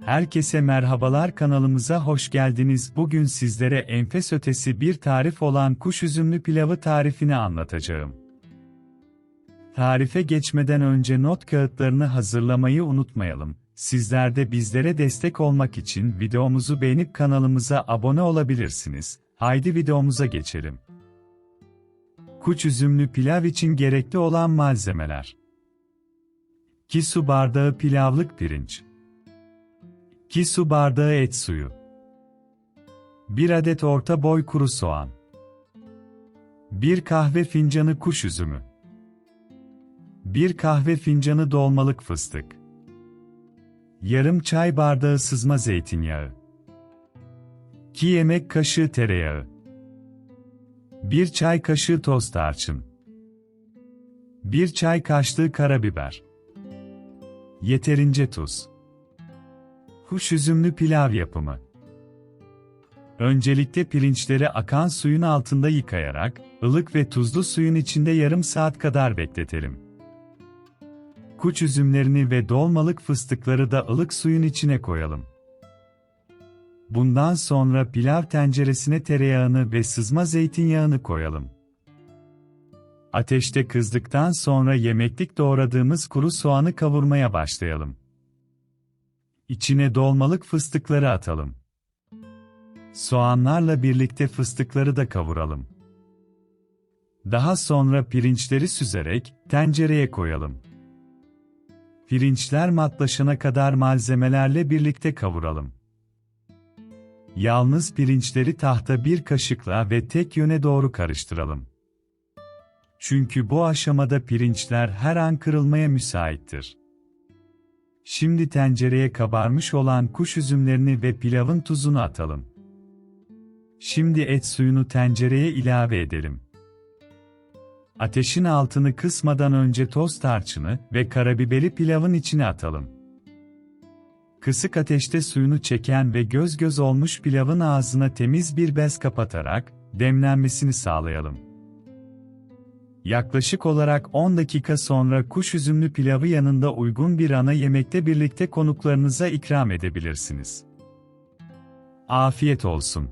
Herkese merhabalar kanalımıza hoş geldiniz. Bugün sizlere enfes ötesi bir tarif olan kuş üzümlü pilavı tarifini anlatacağım. Tarife geçmeden önce not kağıtlarını hazırlamayı unutmayalım. Sizler de bizlere destek olmak için videomuzu beğenip kanalımıza abone olabilirsiniz. Haydi videomuza geçelim. Kuş üzümlü pilav için gerekli olan malzemeler 2 su bardağı pilavlık pirinç 2 su bardağı et suyu. 1 adet orta boy kuru soğan. 1 kahve fincanı kuş üzümü. 1 kahve fincanı dolmalık fıstık. Yarım çay bardağı sızma zeytinyağı. 2 yemek kaşığı tereyağı. 1 çay kaşığı toz tarçın. 1 çay kaşığı karabiber. Yeterince tuz Kuş üzümlü pilav yapımı Öncelikle pirinçleri akan suyun altında yıkayarak, ılık ve tuzlu suyun içinde yarım saat kadar bekletelim. Kuş üzümlerini ve dolmalık fıstıkları da ılık suyun içine koyalım. Bundan sonra pilav tenceresine tereyağını ve sızma zeytinyağını koyalım. Ateşte kızdıktan sonra yemeklik doğradığımız kuru soğanı kavurmaya başlayalım. İçine dolmalık fıstıkları atalım. Soğanlarla birlikte fıstıkları da kavuralım. Daha sonra pirinçleri süzerek tencereye koyalım. Pirinçler matlaşana kadar malzemelerle birlikte kavuralım. Yalnız pirinçleri tahta bir kaşıkla ve tek yöne doğru karıştıralım. Çünkü bu aşamada pirinçler her an kırılmaya müsaittir. Şimdi tencereye kabarmış olan kuş üzümlerini ve pilavın tuzunu atalım. Şimdi et suyunu tencereye ilave edelim. Ateşin altını kısmadan önce toz tarçını ve karabiberi pilavın içine atalım. Kısık ateşte suyunu çeken ve göz göz olmuş pilavın ağzına temiz bir bez kapatarak demlenmesini sağlayalım. Yaklaşık olarak 10 dakika sonra kuş üzümlü pilavı yanında uygun bir ana yemekte birlikte konuklarınıza ikram edebilirsiniz. Afiyet olsun.